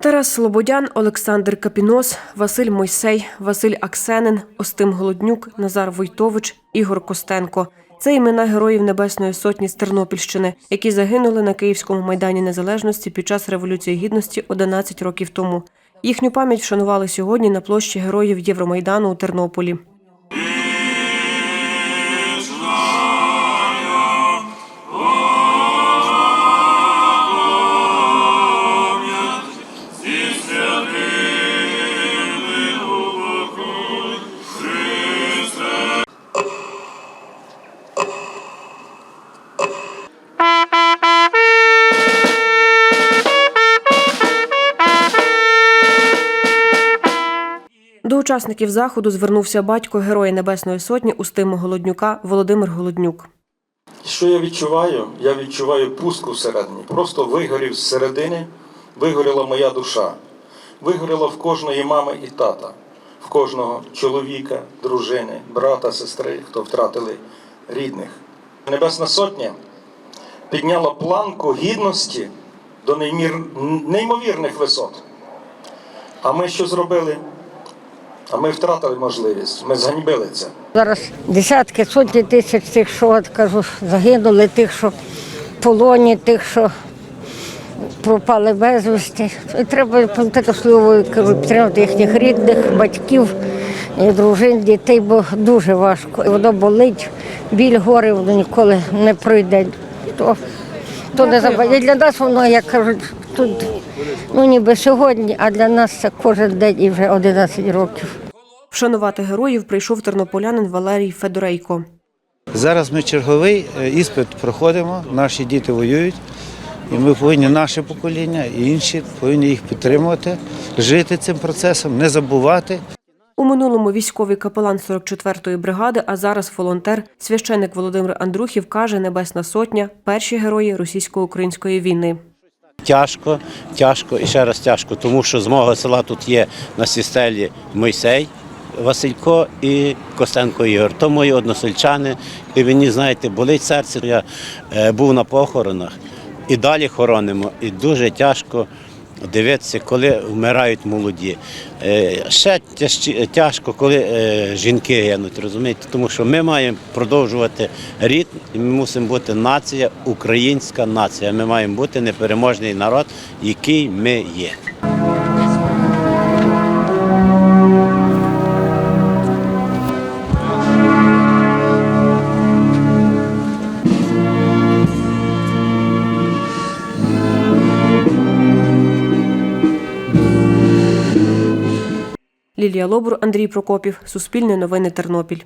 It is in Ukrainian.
Тарас Слободян, Олександр Капінос, Василь Мойсей, Василь Аксенин, Остим Голоднюк, Назар Войтович, Ігор Костенко. Це імена героїв Небесної Сотні з Тернопільщини, які загинули на Київському майдані Незалежності під час Революції Гідності 11 років тому. Їхню пам'ять вшанували сьогодні на площі героїв Євромайдану у Тернополі. До учасників заходу звернувся батько Героя Небесної Сотні Устима Голоднюка Володимир Голоднюк. Що я відчуваю? Я відчуваю пустку всередині. Просто вигорів зсередини, вигоріла моя душа. Вигоріла в кожної мами і тата, в кожного чоловіка, дружини, брата, сестри, хто втратили рідних. Небесна Сотня підняла планку гідності до неймовірних висот. А ми що зробили? А ми втратили можливість, ми зганьбили це. Зараз десятки, сотні тисяч тих, що кажу, загинули, тих, що в полоні, тих, що пропали безвісти. І треба пам'ятати слово, підтримати їхніх рідних, батьків, і дружин, дітей, бо дуже важко. І воно болить, біль гори, воно ніколи не пройде. То, то не забуває. І для нас воно, як кажуть, тут ну ніби сьогодні, а для нас це кожен день і вже 11 років. Вшанувати героїв прийшов тернополянин Валерій Федорейко. Зараз ми черговий е, іспит проходимо, наші діти воюють, і ми повинні наше покоління і інші повинні їх підтримувати, жити цим процесом, не забувати. Минулому військовий капелан 44-ї бригади, а зараз волонтер, священик Володимир Андрухів каже Небесна Сотня перші герої російсько-української війни. Тяжко, тяжко і ще раз тяжко, тому що з мого села тут є на сістелі Мойсей Василько і Костенко Ігор. То мої односельчани. І мені, знаєте, болить серце. Я е, був на похоронах і далі хоронимо. І дуже тяжко дивитися, коли вмирають молоді. Е, ще тяжко, коли е, жінки гинуть, розумієте? Тому що ми маємо продовжувати рід, і ми мусимо бути нація, українська нація. Ми маємо бути непереможний народ, який ми є. Лілія Лобур, Андрій Прокопів, Суспільне новини Тернопіль.